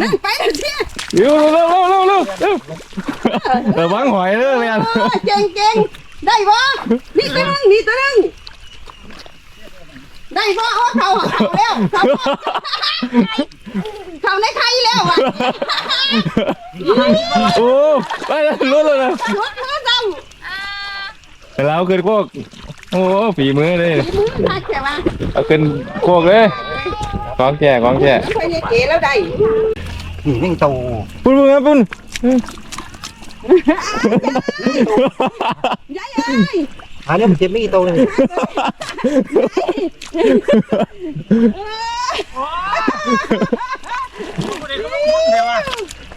นั่งไปเลยสิเร็วเร็วเร็วเร็วเร็วเร็วระวังหอยเด้อแม่นโอ้ยเก่งเก่งได้บ่นี่ตัวหนึงนี่ตัวหนึงได้บ่โอ้เขาเขาแล้วเขาเขาในไทยแล้วอะโอ้ไปแล้วลุ้นเลยนะรถมือจังแต่เราขึ้นโคกโอ้ฝีมือเลยมือทักแค่ว่าเอาขึ้นโคกเลย กองแก่กองแก่ไปเนี่ยเก๋แล้วได้นี่นิ่งโตปุ้นปุ้นครับปุ้นยายเอ้ยอันนี้มันเจ็บไม่กี่โตเลย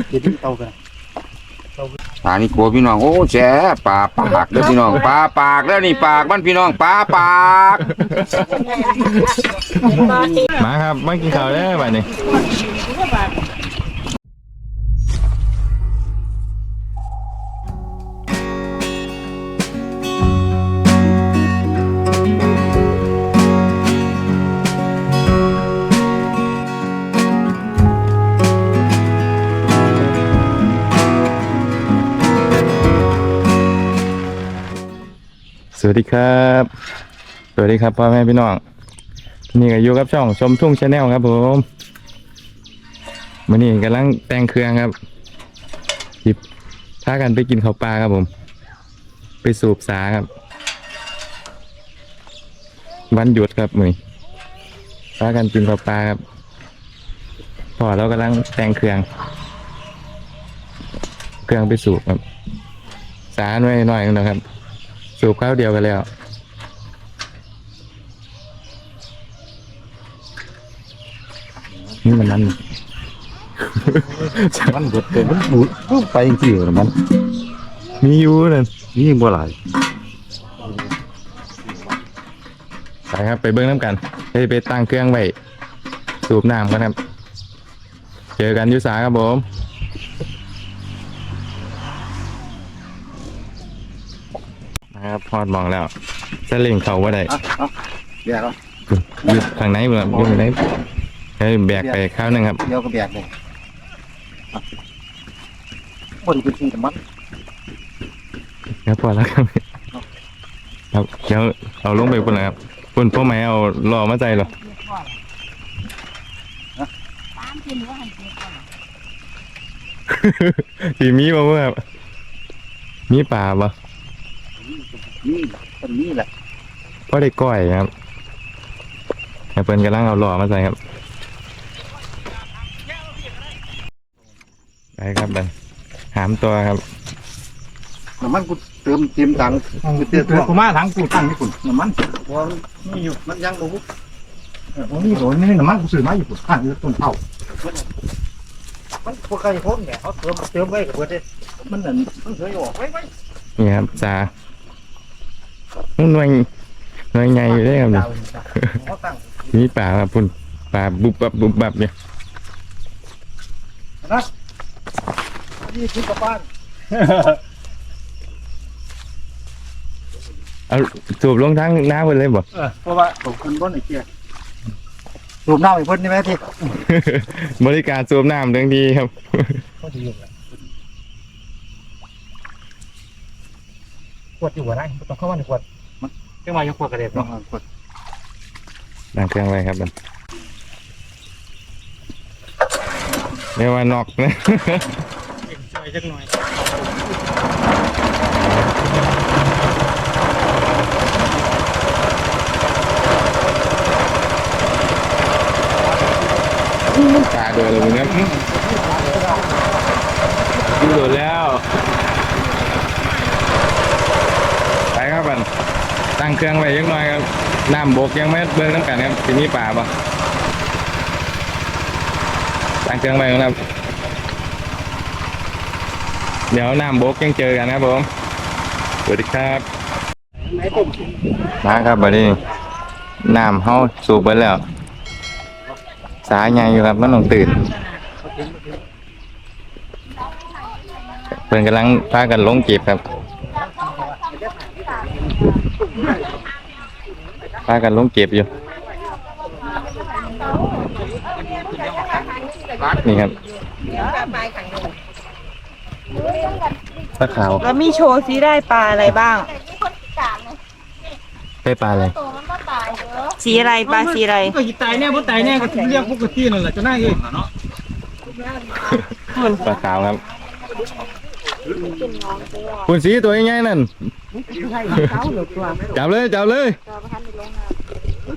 เจ็บไม่กี่โตกัน ปลานี่กลัวพี่น้อง โอ้แจ๊ปลาปากเด้อพี่น้องปลาปากแล้วนี่ปากมันพี่น้องปลาปากมาครับมากินข้าวได้ป่ะนี่ สวัสดีครับ สวัสดีครับพ่อแม่พี่น้อง นี่ก็อยู่กับช่องชมทุ่งชาแนลครับผมมื่อนี้กำลังแต่งเครื่องครับหยิบพากันไปกินข้าวปลาครับผม ไปสูบสาครับ วันหยุดครับมือนี้พากันกินข้าวปลาครับพอเรากำลังแต่งเครื่อง เครื่องไปสูบครับ สาหน่อยหน่อยนะครับ สูบข้าวเดียวกันแล้ว นี่มันนั่นมันเบิดเกินมันหมุนไปจริงๆมัน มีอยู่นั่นนี่บ่หลายไปครับไปเบิ้งน้ำกันไปไปตั้งเครื่องไว้ สูบน้ำกันครับ เจอกันอยุสาครับผม นะครับพอดมองแล้วจะเล่งเขาว่าได้อะอะแบกแล้วอยู่ข้างในเมืองอยู่ข้างในให้แบกไปข้าวหนึงครับ เดียวก็แบกเลยอะคนเป็นทีมันครับพอแล้วครับ ครับเดี๋ยวเอาลงไปปุ่นนะครับปุ่นพ่อไม้เอารอมาใจเหรอสีมีบ่เมื่อครับมีป่าบ่ นี่คนนี้แหละพอได้ก้อยครับแอปเปิลกำลังเอาหล่อมาใส่ครับไปครับไปหามตัวครับน้ำมันกูเติมเต็มถังกูเติมตัวกูมาถังกูตั้งนี่คุณน้ำมันวางนี่อยู่มันยังบ่เออนี่โหนี่น้ำมันกูซื้อมาอยู่คุณข้างอยู่ต้นเผามันพวกใครพ้นเนี่ยเขาเติมเติมไว้กับเบิดเด้มันนั่นมันเคยออกไว้ไว้นี่ครับจ่า หน่วยหน่วยใหญ่อยู่ได้ครับนี่เขาตั้งมีป่าครับพุ่นป่าบุบบับบุบบับเนี่ยนะนี่คือกลับบ้านเอาสูบลงทั้งน้ำไปเลยบ่เออเพราะว่าผมคนบ้านไอ้เกียสูบน้ำไอ้เพิ่นนี่ไหมที่ บริการสูบน้ำเรื่องดีครับก็ดีอยู่แหละ ขวดอยู่หัวได้ต้องเข้ามาในขวด มันเรื่องมาอยู่ขวดกระเด็บเนาะขวดดังเครื่องไว้ครับมันเรียกว่านอกนะช่วยจักหน่อยตาโดนเลยครับโดนแล้ว ไปครับมัน ตั้งเครื่องไว้ยังน้อยครับน้ำบกยังไม่เบิ่งน้ำกันครับทีนี้ป่าปะตั้งเครื่องไว้ครับเดี๋ยวน้ำบกยังเจอกันครับผมสวัสดีครับมาครับบัดนี้น้ำเฮาสูบไปแล้ว สายใหญ่อยู่ครับมันต้องตื่นเพื่อนกำลังพากันลงเก็บครับ พากันลงเก็บอยู่ นี่ครับปลาขาวแล้วมีโชว์ซิได้ปลาอะไรบ้าง ได้ปลาอะไร สีอะไรปลาสีอะไรก็ตายแน่บ่ตายแน่ก็เรียกปกตินั่นแหละจะน่าเองเนาะปลาขาวครับคุณสีตัวยังไงนั่นจับเลยจับเลย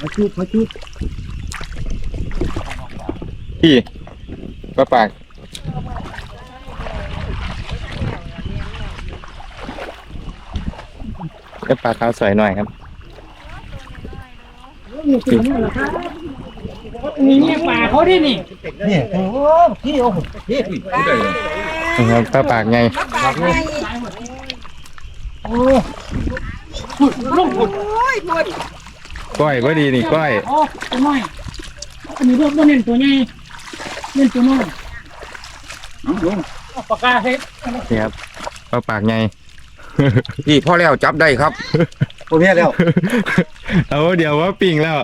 มาชุบมาชุบพี่ปลาปากก็ปลาขาวสวยหน่อยครับนี่เนี่ยป่าเขาดินี่นี่โอ้พี่โอ้พี่นะครับปลาปากไงลงหุ่น ก้อยก็ดีนี่ก้อยโอ้ตัวน้อยอันนี้บ่เน้นตัวใหญ่เน้นตัวน้อยปากกาเฮ็ดนี่ครับปลาปากไงพี่พ่อแล้วจับได้ครับตัวนี้แล้วเอาเดี๋ยวว่าปิ่งแล้ว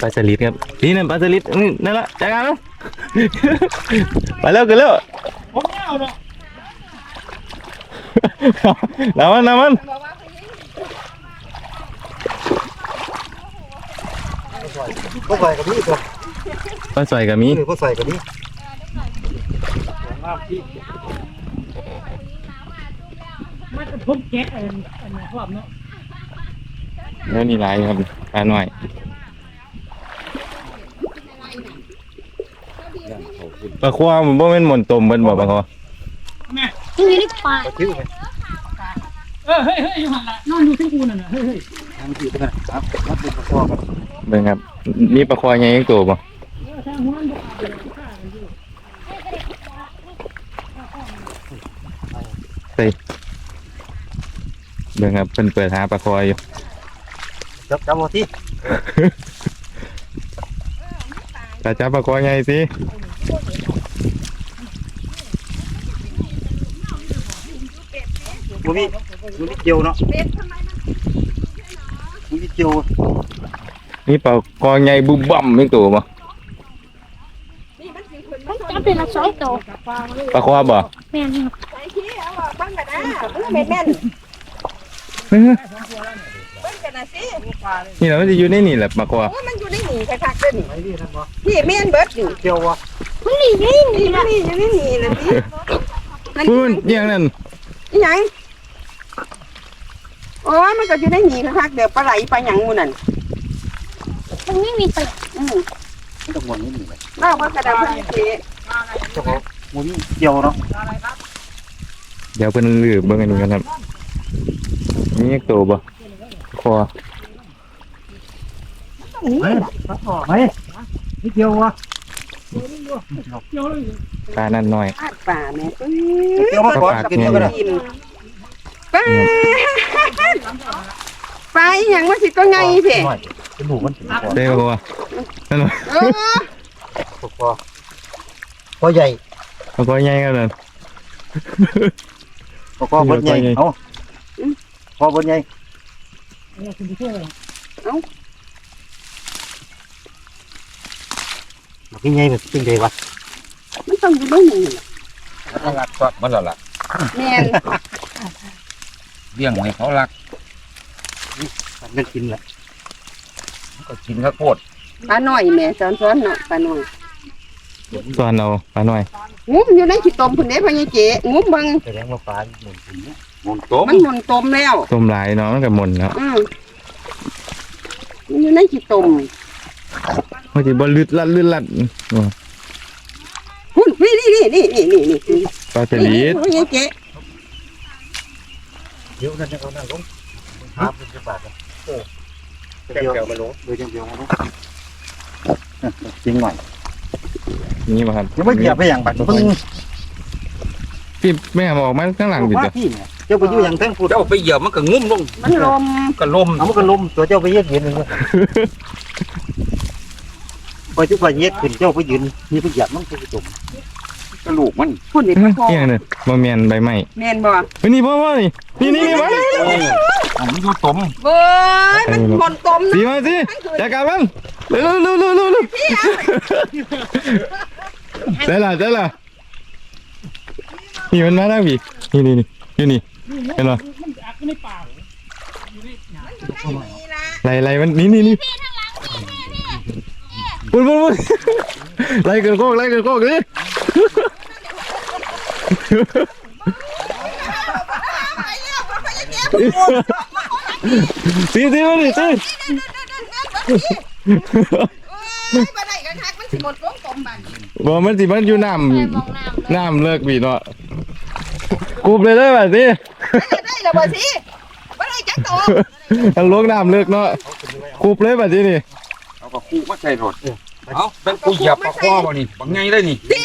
ปลาสลิดครับนี่นั่นปลาสลิดนี่นั่นละจัดการแล้วไปแล้วกันแล้วผมยาวเนาะ น้ำมันน้ำมันก็ใส่กับนี่ตัวปลาสวยกับมีหรือก็ใส่กับนี่มันจะทุบแกะอันอันนี้ครอบเนาะแล้วนี่ลายครับปลาหน่อยปลาความันบ่แม่นหม่นตมเบิ่นบ่ปลาควา แม่คิ้วไหมเออเฮ้ยเฮ้ยอยู่หันละนอนอยู่ที่กูนั่นน่ะเฮ้ยเฮ้ยทำคิ้วกันครับมันเป็นกระสอบกันเบิ่งครับมีปลาคอีกตัวบ่ทางหัวมันบ่ขาดเลยฆ่ากันอยู่เบิ่งครับเพิ่นเปิดหาปลาควาอยู่จับจับมาที่ ตาจับปลาควาใหญ่สิ มันมีมันมีเจียวเนาะมันมีเจียวมีปลาควาใหญ่บุบบั่มอีกตัวบ่จับเป็นละสองตัวปลาควาบ่แม่นครับแม่นแม่นเฮ้ยเบิ่งกันนะสินี่แหละมันจะอยู่ในนี่แหละปลาควาโอ้ยมันอยู่ในหนีคักๆเด้อนี่พี่แม่นเบิดนี่เจียววะมันนี่นี่นี่มันนี่อยู่ในหนีนั่นสินั่นพูนเอียงนั่นอีหยัง โอ้ยมันก็อยู่ในหนีคักๆเดี๋ยวปลาไหลปลาหยังหมู่นั่นตรงนี้มีตัวอือมันต้องวนนี่นี่เลยเล่าว่ากระดาษเพิ่นสิเจ้าของมันมีเจียวเนาะเดี๋ยวเพิ่นลืบเบิ่งอันนี้กันครับมีอีกตัวบ่ควาเฮ้ยไปนี่เจียววะเดี๋ยวเลยปลานั่นน้อยอาดป่าแม่ปึ้เจียวมาก่อนกินเจียวกันนะกินปลา ปลาอีหยังมันสิตัวไงเพ่เป็นหมูมันเด้ปลาควานั่นน่ะเออพอพอใหญ่ปลาควาใหญ่กันนั่นพอพอบดใหญ่เอาพอบดใหญ่เอาคุณไปช่วยเลยกินใหญ่แบบเป็นใหญ่วะมันต้องอยู่ในหนีมันรักก็มันละล่ะแม่นเลี้ยงให้เขารัก มันกินแหละก็กินข้าวโพดปลาหน่อยแม่สอนสอนเนาะปลาหน่อยตอนเอาปลาน้อยงุ้มอยู่ในขี้ตมพุ่นเด้พ่อใหญ่เจ๋งุ้มเบิ่งแสดงว่าฟ้าหมุนกินหมุนต้มมันหมุนตมแล้วต้มหลายเนาะมันก็หม่นแล้วอืมมันอยู่ในขี้ตมมันสิบ่ลึดลัดลึดลัดอ๋อพุ่นนี่นี่นี่นี่นี่นี่นี่ปลาสลิดพ่อใหญ่เจ๋เดี๋ยวนั่นจะเอานั่นลง ครับเป็นจะบาดเดียวมาลงเดียวเดียวมาลงจริงหน่อยนี่มาครับยังไม่เหยียบไปอย่างบัดมึงพี่แม่บอกมาข้างหลังดิว่าจ้ะพี่เนี่ยเจ้าไปอยู่อย่างแท่งพูดเจ้าไปเหยียบมันก็งุ้มลงมันลมก็ลมเอามันก็ลมตัวเจ้าไปเย็ดยืนเลยพอจุกไปเย็ดขึ้นเจ้าไปยืนนี่ไปเหยียบมันไปจมกระ ลูกมันพุ่นนี่เฮ้ยพ่อเอียงเนี่ยมาเมียนใบไม้แม่นบ่เฮ้ยนี่พ่อพ่อนี่นี่นี่นี่มาอะมันอยู่ตมเบ้ยมันหมนตมสีนะมาสิจัดการมันเร็วเร็วเร็วเร็วเร็วเสร็จละเสร็จละนี่มันมาแล้วพี่นี่นี่นี่อยู่นี่เห็นไหมมันอักในป่าไล่ไล่มันนี่นี่นี่ปุ่นปุ่นปุ่นไล่เกินโคกไล่เกินโคกเลย ตีตีมาดิตีบ่ได้กันคักมันสิหมดลงตมบัดบอกมันสิมันอยู่น้มองำน้ำน้ำเลิกบีเนาะกูบเลยได้แบบนี้ได้แล้วบ่สิบ่ได้จักโตมันลงน้ำเลิกเนาะกูบเลยแบบนี้นี่เอาก็คู่มาใส่รถเอาเป็นกูเหยียบปลาคอบ่นี่บังไงเลยนี่สิ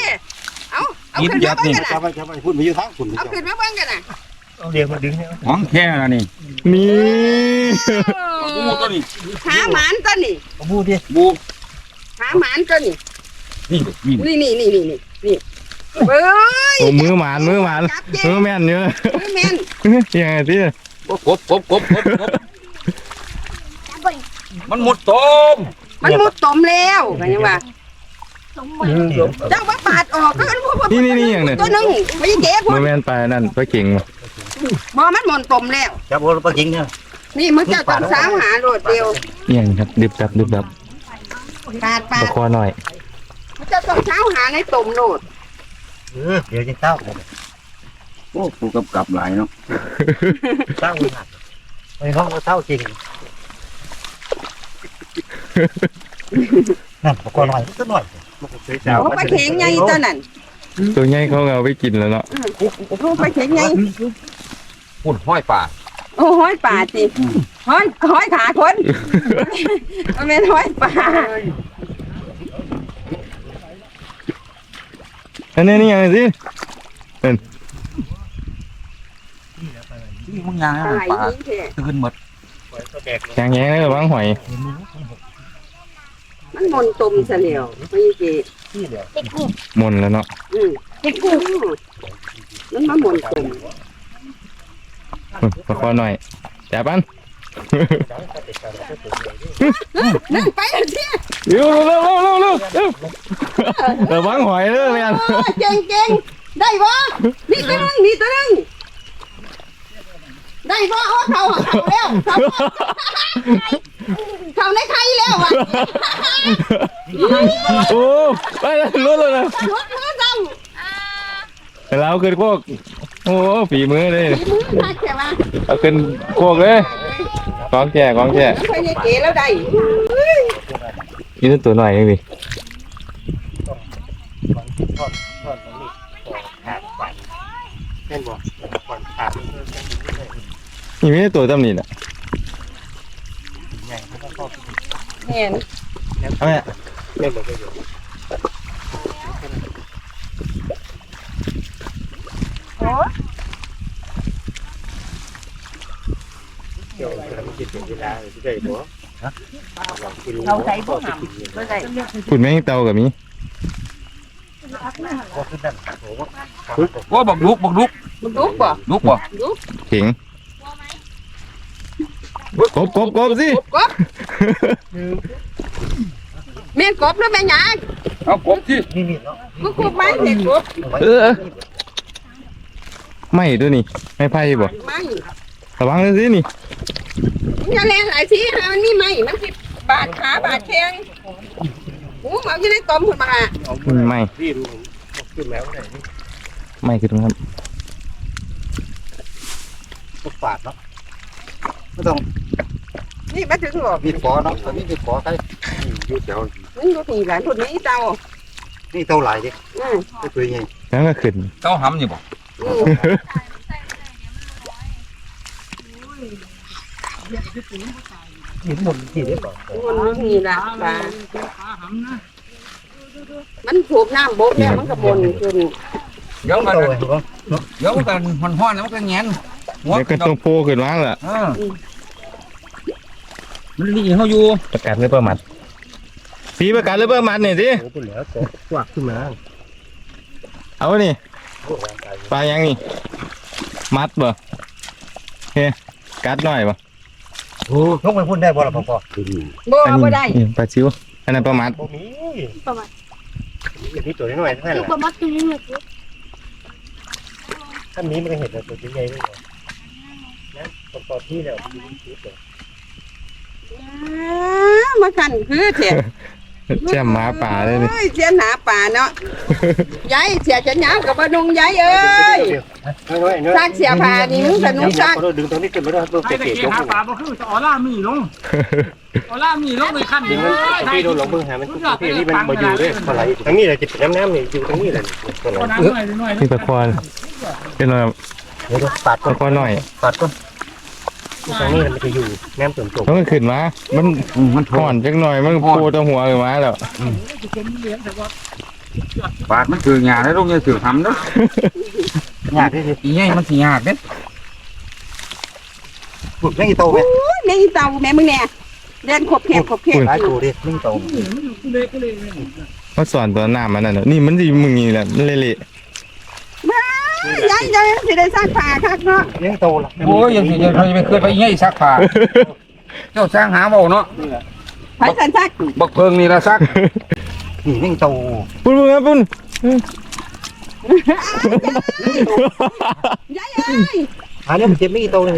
เอาเอาขึ้นมาเบิ่งกันจัน่ะบไปจับไปพูดไปอยู่ทางคุณเอาขึ้นมาเบิ่งกันน่ะเอาเดียวมาดึงเนี่ยของแค่ละนี่นี่บูตัวนี้หาหมานตัวนี่เอาพูดดิบูหาหมานตัวนี่นี่นี่นี่นี่นี่นี่นี่เบ้ยโอ้มือหมานมือหมานมือแม่นเยอะแม่นยังไงที่กบกบกบกบกบกบมันหมดตมมันมุดตมแล้วกันยังว่าสมบัติ เจ้าว่าปาดออกก็มันบ่นี่นี่นี่อย่างเนี่ยตัวหนึงไม่เจ๊พวมืกอแม่นไปนั่นไปเก่งบ่มันหมนตมแล้ว จับเอาปลาจิงเนี่ยนี่มันจะต้องสาวหาโดดเดียวอย่างครับดึบดับดึบดับปาดปาตะดคอหน่อยมันจะต้องสาวหาในตมโนดเออเดี๋ยวจะเต้าโอ้กูกับกับหลายเนาะเต้าหักไอ้น้องเต้าจริงนั่นก็หน่อยก็หน่อย โอ้ไปเข็งไงตัวนั้นตัวใหญ่เขาเอาไปกินแล้วเนาะโอ้ไปเข็งไงพุ่นห้อยป่าโอ้ห้อยป่าสิห้อยห้อยขาคนมันเป็นห้อยป่าอันนี้นี่อย่างสิมึงยังตายป่านี่แท้ตื่นหมดแข็งแข็งเลยบางหอย มันหมนตมซะแล้วไม่เจ๊ติดกุ้งหมนแล้วเนาะอืมติดกูมันมาหมนตมตะคอหน่อยจับมันนั่งไปเลยสิเร็วเร็วเร็วเร็วเร็วเร็วเออบางหอยเลยแม่นโอ้เก่งเก่งได้บ่นี่ตัวนึงนี่ตัวนึง ได้บ่โอ้เขาเขาแล้วเขาเขาในไข่แล้วอะโอ้ไปแล้วลุ้นเลยนะรถมือดเราขึ้นโคกโอ้ฝีมือเลยำมือทักแค่ว่าเอาขึ้นโคกเลยกองแก่กองแก่ไปเนี่ยเก๋แล้วได้ยืนตัวหน่อยเองดิเห็นบ่ก่อนขาด นี่ไม่ได้ตัวตำหนิน่ะเห็นเอาแม่เล่นเลยเราใส่พวกหำไม่ใส่ฝุ่นแม่งเตากับมีโอ้บักลุกบักลุกมึงลุกบ่ลุกบ่เข็ง กบกบกบสิกบแม่กบหรือแม่หยางเอากบที่นี่มีเนาะกูกบไม้เห็นกบเออไม่ด้วยนี่ไม่ไพ่บ่ไม้ระวังเลยสินี่อย่าแรงหลายสิหามันมีไม้มันสิบาดขาบาดแข้งหูเอาอยู่ในตมพุ่นมาอืมไม่พี่รู้ขึ้นแล้วไหนไม่คือตรงนั้นก็ฝาดเนาะไม่ต้อง นี่มาถึงบ่มีขอเนาะตอนนี้มีขอใครอยู่แถวมันอยู่ที่หลานพุ่นนี้เจ้านี่เท่าไหร่ดิอืมตัวใหญ่แล้วก็ขึ้นเต้าหำนี่บ่อืมหินหมุนหินได้ป่ะมันนี่ละปลามันถูกน้ำบกแล้วมันก็บนขึ้นเดี๋ยวมันโตเลยครับเดี๋ยวมันมันห้อนๆแล้วมันก็แงนหัวเดี๋ยวก็ต้องโผล่ขึ้นมาแล้วล่ะเออ มันนี่เขาอยู่ประกาศหรือเปล่ามัดสีประกาศหรือเปล่ามัดนี่สิโอ้ปุ่นแล้วก็กวักขึ้นมาเอานี่ปลายังนี่มัดบ่เฮ้กัดหน่อยบ่โอ้ยกไปพุ่นได้บ่ล่ะพ่อพ่อบ่อันนี้บ่ได้นี่ปลาชิวอันนั้นปลามัดบ่มีอย่างนี้ตัวน้อยๆเท่านั้นลูแหกละประมัดตัวนี้เนี่ยถ้ามีมันก็เห็นตัวใหญ่ๆเลยนะตอนที่แล้วอ้า มาขันคือเสียแจ่มหมาป่าเลยนี่ เอ้ยเสียหนาป่าเนาะยายเสียจะหนาวกับบนุงยายเอ้ยซากเสียผ้านี่มึงสนุกซากเราดึงตรงนี้ขึ้นมาได้ตัวไอ้เก๋ตะๆเกียยกหาปลาบ่คือจะออล่ามีลงออล่ามีลงในขั้นดึนี้งมันที่โดนหลงเบิ่งหามันที่นี่มันมาอยู่ด้วยอะไรทั้งนี้เลยจะเป็นน้ำๆนี่อยู่ตรงนี้เลยตัวไหนก็น้ำหน่อยหน่อยนี่ปลาคอนเป็นอะไรเดี๋ยวปัดปลาคอนหน่อยปัดก่อน ตรงนี้มันจะอยู่น้ำเติมตกแล้วมันขึ้นมา มันอืมมันห่อนจักหน่อย มันโผล่ตัวหัวขึ้นมาแล้ว ปากมันถือหยาแล้วลูกเนี่ยถือทำเนาะยากที่สุดอีใหญ่มันสิยากเด้ฝึกยังอีโตไหมโอ้ยแม่อีเต่าแม่มึงเนี่ยเล่นขบเข็บขบเข็บหลายอยู่ตัวดิไม่โตมันสอนตัวหน้ามันนั่นน่ะนี่มันสิมึงนี่แหละมันเละ ยายยายสิได้ซากผ้าคักเนาะยังโตละโอ้ยยังสิยังเขาจะไปเคยไปอีใหญ่ซักผ้าเจ้าสร้างหาเบาเนาะไผสันซักบักเพิงนี่ละซักนี่ยังโตๆปุ้นปุ้นครับปุ้นยายเอ้ยอันนี้มันเจ็บไม่กี่โตเลย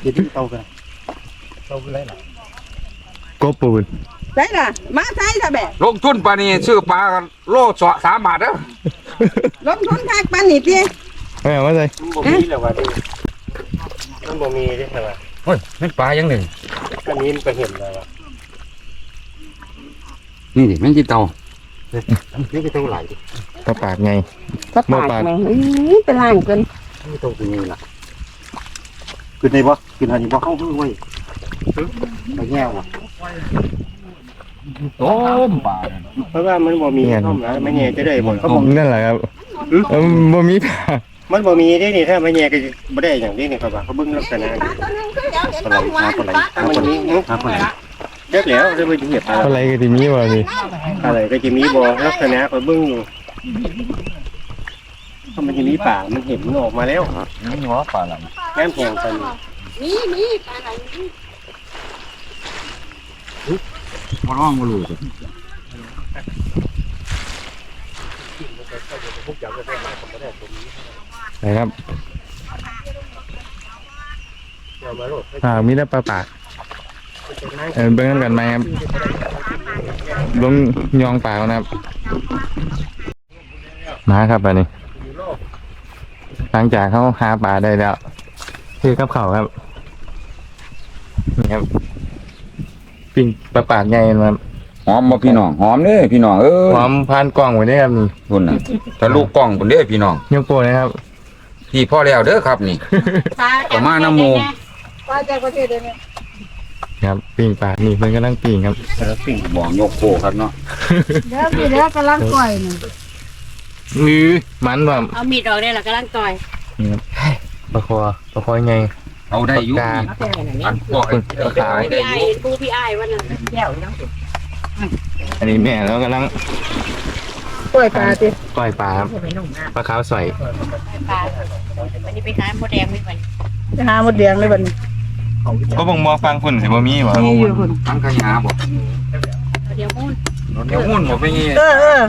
เจ็บไม่กี่โตกันโตกันไรหรอ กบปูนใช่ล่ะ มาใช่ซะแบบลงทุนปลานี่ซื้อปลากันโลสะสามบาทเด้อลงทุนคักปานนี่ติไม่เอามาใส่มันบ่มีแล้วว่ะดิมันบ่มีดิใช่ป่ะโอ้ยเป็นปลายังหนึ่งอันนี้มันก็เห็นแล้วว่ะนี่ดิแม่นจิเตานี่ก็โตหลายดิปลาปากไงก็บ่ปากปากแม่เอ้ยเป็นล่างเกินนี่โตตัวนี้ล่ะขึ้นได้บ่ขึ้นอันนี้บ่เข้าเพิ่งไว้ไปแง่ว่ะ โอ้มปลาเพราะว่ามันบ่มีเข้ามาไม่แง่จะได้บ่เขาบอกนั่นแหละครับเออบ่มีปลามันบ่มีได้นี่ถ้าไม่แง่ก็บ่ได้อย่างนี้นี่ครับว่าเขาเบิ่งลักษณะปลาตัวนึงคือเดี๋ยวเห็นปลาบ่หัวหาปลาไหลหาปลาไหลหาปลาไหลเด็กแล้วได้ไปเหยียบอะไรอะไรก็ที่มีวะนี่อะไรก็จะมีบ่ลักษณะเขาเบิ่งอยู่ถ้ามันจะมีป่ามันเห็นมันออกมาแล้วนี่หัวปลาไหลน้ำแข็งกันมีมีปลาไหลมี มาร้องมาลูกนะครับอ่ามีแต่ปลาปากเออเบิ่งกันไหมครับลงยองปากนะครับมาครับอันนี้ หลังจากเขาหาปลาได้แล้วคือกับเขาครับนี่ครับ ปิ้งปลาปากใหญ่นะครับหอมบ่พี่น้องหอมเด้อพี่น้องเอ้ยพร้อมพานกล้องไว้ได้ครับนี่พุ่นน่ะทะลุกล้องพุ่นเด้อพี่น้องยกโปรนะครับพี่พ่อแล้วเด้อครับนี่ ประมาณน้ำหมู ปลาจากประเทศใดเนี่ยครับปิ้งปลานี่เพิ่นกำลังปิ้งครับสิ่งบ่ยกโคครับเนาะเดี๋ยวพี่เดี๋ยวกำลังก่อยนี่มือมันแบบเอามีดออกได้แล้วกำลังก่อยปลาคอปลาคอไง เอาได้อยู่ปากกาอันพวกไอ้ขายได้พี่อไอ้ยู่ปูพี่ไอ้วันนั้นอันนี้แม่แล้วกำลังปล่อยปลาติปล่อยปลาครับปลาขาวใสปลาวันนี้ไปหาโมแดงไม่ก่อนจะหาหมดแดงเลยบัดนี้ก็บ่งมอฟังคนสิบ่มีบ่มีอยู่พุ่นทั้งขยะบ่เดี๋ยวมูนเดี๋ยวหุ้นบ่ไปงี้เออเออ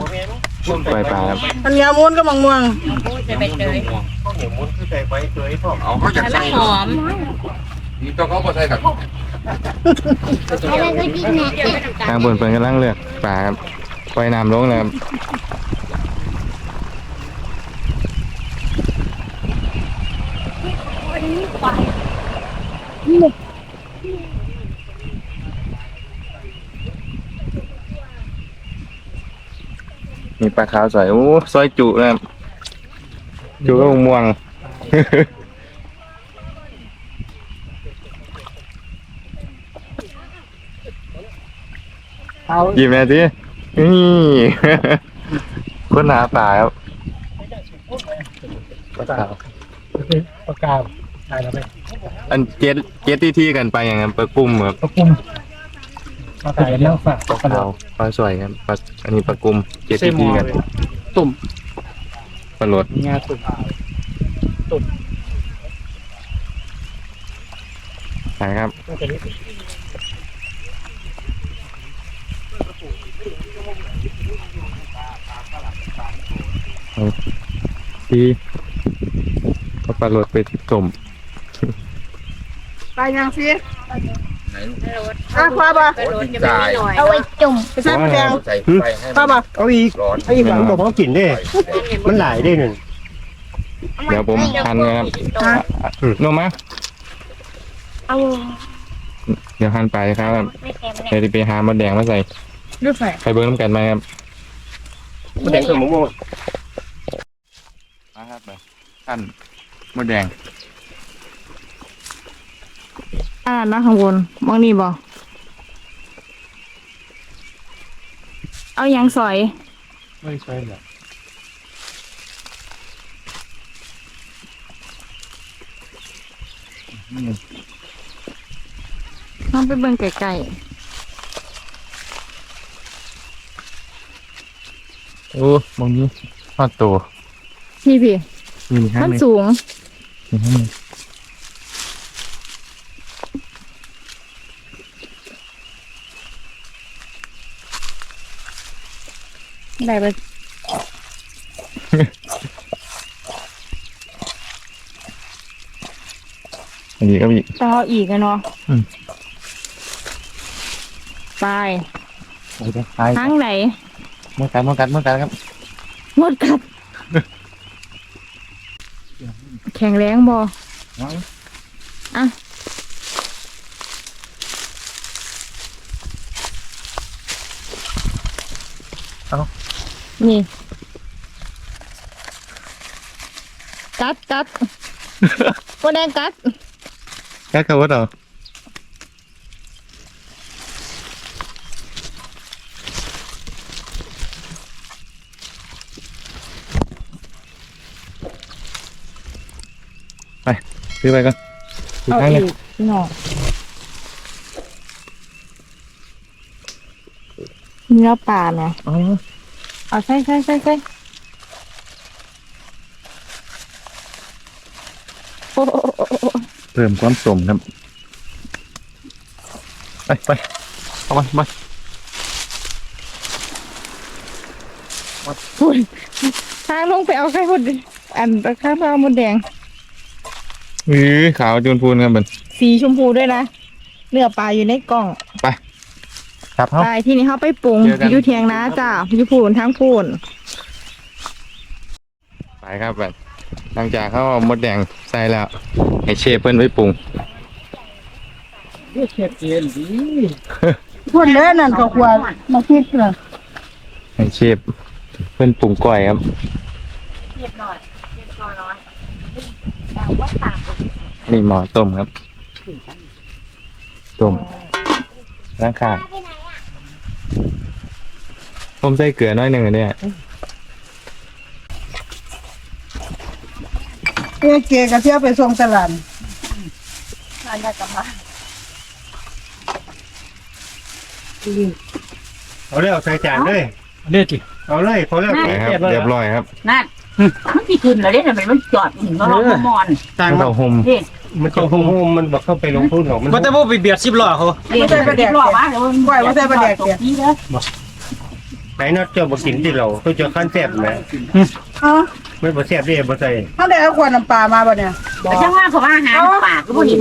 ปล่อยปลาครับอันยามูนก็มังม่วงมูนจะไปเลยข้าวเหนียวมุนคือใส่ไว้เคยพ่อเอาเขาอยากให้มัใส่นหอมนี่ตัวเขาบ่ใส่กันอะไรก็ยิ่งแน่เดี๋ยวไม่ต้องการทางบนเพิ่นกำลังเลือกปลาครับปล่อยน้ำลงแล้วครับ มีปลาขาวใสโอ้ซอยจุนะครับจูก็ม่วงเอายิ้มแม่สินี่ คนหาป่าครับประกาศประกาศใช่แล้วไหมอันเกตเกตที่ที่กันไปอย่างนั้นปลากุ้มครับประกุม มาถ่ายเรื่องฝากปลาขาวปลาสวยครับปลาอันนี้ปลากุมเกตที่ที่กันตุ่มปลาโหลดงาตุ่มใช่ครับที่ก็ปลาโหลดไปต้มไปยังสิ อะพอป่ะโอ้ยจ่ายเอาไว้จุ่มไปใส่แดงใส่ไฟให้พอป่ะเอาอีกร้อนไอ้หลังบอกว่ากินได้ มันหลายได้หนึ่งเดี๋ยวผมหั่นนะครับนมมะเอาเดี๋ยวหั่นไปครับไม่เค็มเดี๋ยวจะไปหามดแดงมาใส่ด้วยไฟไปเบิ้งน้ำกันไหมครับมันแดงสมมติว่ามาครับไปหั่นมดแดง อ่านะข้างบนมองนี่บ่เอาหยังสอย ไม่ใช่เหรอน้องไปเบิ่งไก่โอ้มองนี้ทอดตัวๆพี่พี่ มีห้างมันหนึ่งสูง มีห้างหนึ่ง ได้ไปอันนี้ก็มี ต่ออีกอะเนาะอืม ไปโอ้ยไปทางไหนมดกันมดกันมดกันครับหมดกัดแข็งแรงบ่อะ นี่ กัดกัดก็แดงกัดแค่กระวดเหรอไปซื้อไปก่อนอีกเอาครั้งหอีนึงกพี่น้องเนื้อปลาเนาะอ๋อ เอาใส่ใส่ใส่ใส่โอ้โอ้โอ้โอ้โอ้เพิ่มความสมครับ ไปไปเอาไปไปฝุ่นทางลงไปเอาไข่หมดดิอันตะข้าวเอาหมดแดงอือขาวจูนพูนครับเบิ่นสีชมพูด้วยนะเนื้อปลาอยู่ในกล่อง ครับเฮา ไปที่นี่เขาไปปรุงเจอกัน อยู่เทียงนะจ้าอยู่พูนทั้งพูนไปครับแบบหลังจากเขาเอามดแดงใส่แล้วให้เชฟเพิ่นไว้ปรุงเรียกเช็ดเย็นดีพูดเลยนั่นก็ควรมาคิดเลยให้เชฟเพิ่นปรุงก้อยครับ นี่หมอต้มครับ ต้มร่างข้าง ต้มใส่เกลือน้อยหนึ่งอันเนี่ยเพื่อเกกระเที่ยวไปส่งตลาดเอาเลยเอาใส่จานเลยเลือดจิเอาเลยพอแล้วไปครับ เรียบร้อยครับนั่นมันที่ขึ้นแล้วเนี่ยทำไมมันจอดหินก็ร้องมอนจานข้าวมันเต้าห่ มนี่มันจะโฮมมันบอกเข้าไปลงทุนของมันมันจะพูดไปเบียดสิบล้อเขาเรียนไปเด็กหล่อมาเดี๋ยวนี่เด้อไหนนัดเจ้าบอกกินที่เราเพื่อจะขั้นแซ่บไหมเอ้าไม่บอกแซ่บได้บ่ใส่เขาได้เอาขวดน้ำปลามาบ่เนี่ยแต่ช่างว่าเขาว่าหาปากก็พวกนี้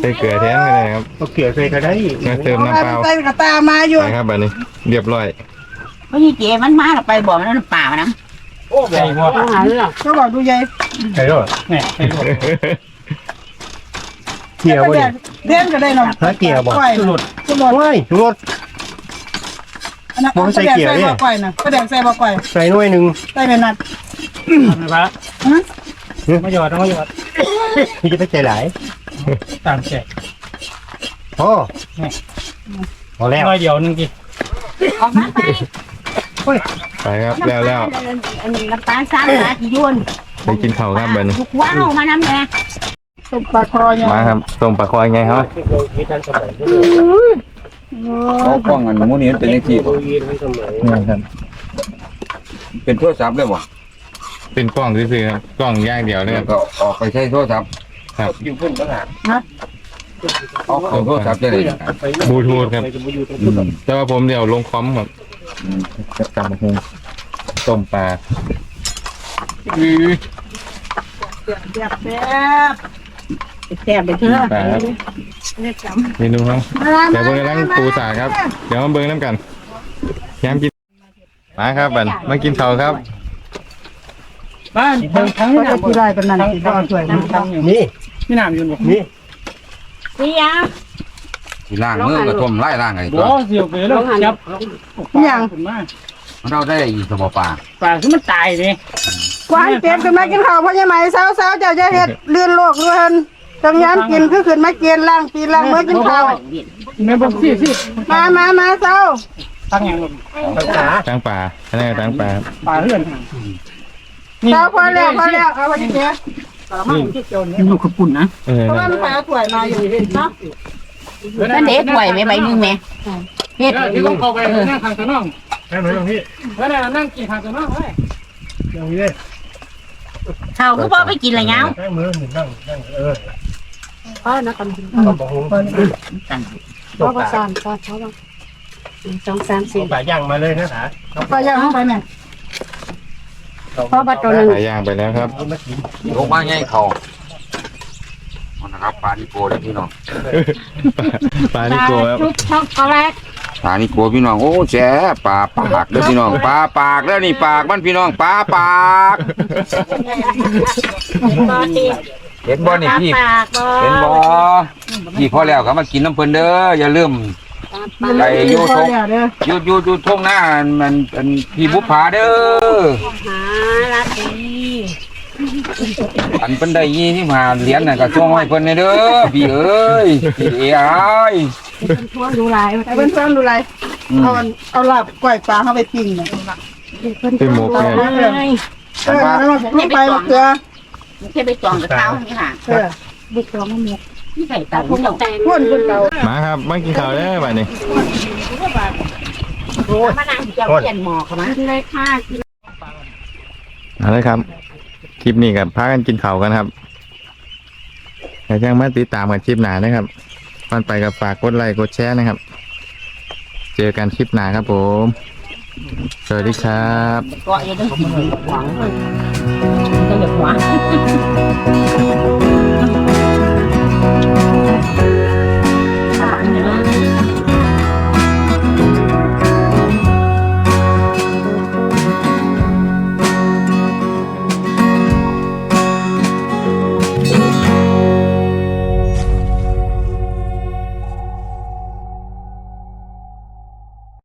ใส่เกลือแท้งเลยครับเอาเกลือใส่ก็ได้มาเติมน้ำเปล่าใส่กระตามาอยู่ไปครับแบบนี้ เรียบร้อยเพราะนี่เจมันมาเราไปบอกมันน้ำป่านะใส่หมดเขาบอกดูใหญ่ใส่ด้วยแหม่ใส่หมด เกลือบ่เนี่ยเล่นก็ได้เนาะฮะเกลือบ่ก้อยหลุดสมองว้ายรสอันนั้นบ่ใส่เกลือเนี่ยใส่บ่ก้อยนะก็แดงใส่บ่ก้อยใส่หน่วยหนึ่งใส่เป็นนัดทำไมปะมาหยอดมาหยอดพี่จะไปใจหลายตามแจกโอ้พอแล้วน้อยเดียวนึงกี่ออกมาไปไปครับแล้วแล้วอันนี้น้ำตาลสามบาทยวนไปกินข้าวครับเบดนลูกว้าวมาน้ำแน่ ตุ่มปลาคอเนี่ยมาครับต้มปลาคอยไงครับเอากล้องอันหมูนี่มันเป็นจังซี่บ่นี่ครับเป็นโทรศัพท์เลยบ่เป็นกล้องซื่อๆครับกล้องอย่างเดียวเลยแล้ควรับก็ออกไปใช้โทรศัพท์ครับ อยู่พุ่นก็หาเอาเข้าโทรศัพท์ได้เลยบลูทูธครับ อืมแต่ว่าผมเดี๋ยวลงคอมครับอืมจะจำคงต้มปลาแซ่บเลย เถอะปลาครับเมนูครับเดี๋ยวเบิ้งกำลังปูสาครับ เดี๋ยวมาเบิ้งน้ำกันย้ำกินมาครับบันมากินข้าวครับบ้านทั้งทั้งก็จะกี่ไรเป็นนั่นกี่รอดช่วยนะนี่นี่น้ำอยู่บ่นี่นี่ยาที่ล่างมือก็ท่วมไล่ล่างไอ้บ่บ่เสียวไปแล้วจับอย่างขึ้นมาเราได้อีสมปลาปลาคือมันตายเลยกวานเป็ดขึ้นมากินข้าวพ่อใหญ่ไหมสาวๆเจ้าจะเฮ็ดเลื่อนโลกเลื่อน จังยามกินคือขึ้นมาเกียนล่างตีล่างเมื่อกินข้าวแม่บอกสิสิมามามาเช้าตั้งอย่างลงภาษาตั้งปลาอันนี้ตั้งปลาครับปลาเลื่อนเช้าพอแล้วพอแล้วเอาไปกินเถอะอยู่ขปุ่นนะเออเพราะว่านั่นมันไปเอาถ้วยมาอยู่เนาะนั่นเด็ดไหวไหมใบหนึ่งแม่เฮ็ดที่ต้องเข้าไปนั่งข้างตัวน้องแค่ไหนตรงนี้แล้วนั่งกินข้างตัวน้องเฮ้ยตรงนี้เลยเขาคือพ่อไปกินอะไรเงาแค่มือหนึ่งนั่งนั่งเออ พ่อนะกันตบหูพ่อประสานพ่อพ่อสองสามสี่ป่าย่างมาเลยนะสาพอย่างเข้าไปแม่พ่อประตูหนึ่งปลาย่างไปแล้วครับมากินลงมาใหญ่เขาเอานะครับปลานิโกเลยพี่น้องปลานิโกครับชุบช็อกโกแลตปลานิโกพี่น้องโอ้แจ๋ปลาปากเด้อพี่น้องปลาปากแล้วนี่ปากมันพี่น้องปลาปาก เห็นบ่นี่พี่ปากบ่เห็นบ่พี่พอแล้วก็มากินน้ำเพิ่นเด้ออย่าลืมไปอยู่พทองแล้วเด้ออยู่อยู่อยู่ทงหน้ามันมันพี่บุพผาเด้อหาลัดดีอันเพิ่นได้ยี่ที่มาเหรียญน่ะก็ส่งให้เพิ่นเด้อพี่เอ้ยพี่เอ้ยทั่วดูลายให้เพื่อนๆดูไรอืมเอาอันเอาลาบก้อยปลาเข้าไปปิ้งเนี่ยเป็นหมกเนี่ยเออแล้วมันลงไปมะเขือ แค่ไปจองกับเขานี่ค่ะเออบุกตัวมันหมกที่ใส่ตาผพุ่มงแต่งพ่นพ่นเก่ามาครับมากินข้าวได้อบัดนี้มานั่งเจ้าเปลี่ยนหมอเขามาเลยค่ะเอาเลยครับ คลิปนี้กับพากันกินข้าวกันครับแต่ยังมาติดตามกันคลิปหน้านะครับก่อนไปกับฝากกดไลค์กดแชร์นะครับ เจอกันคลิปหน้าครับผม สวัสดีครับ ก็ยังต้องกินหวังก็อย่าหวัง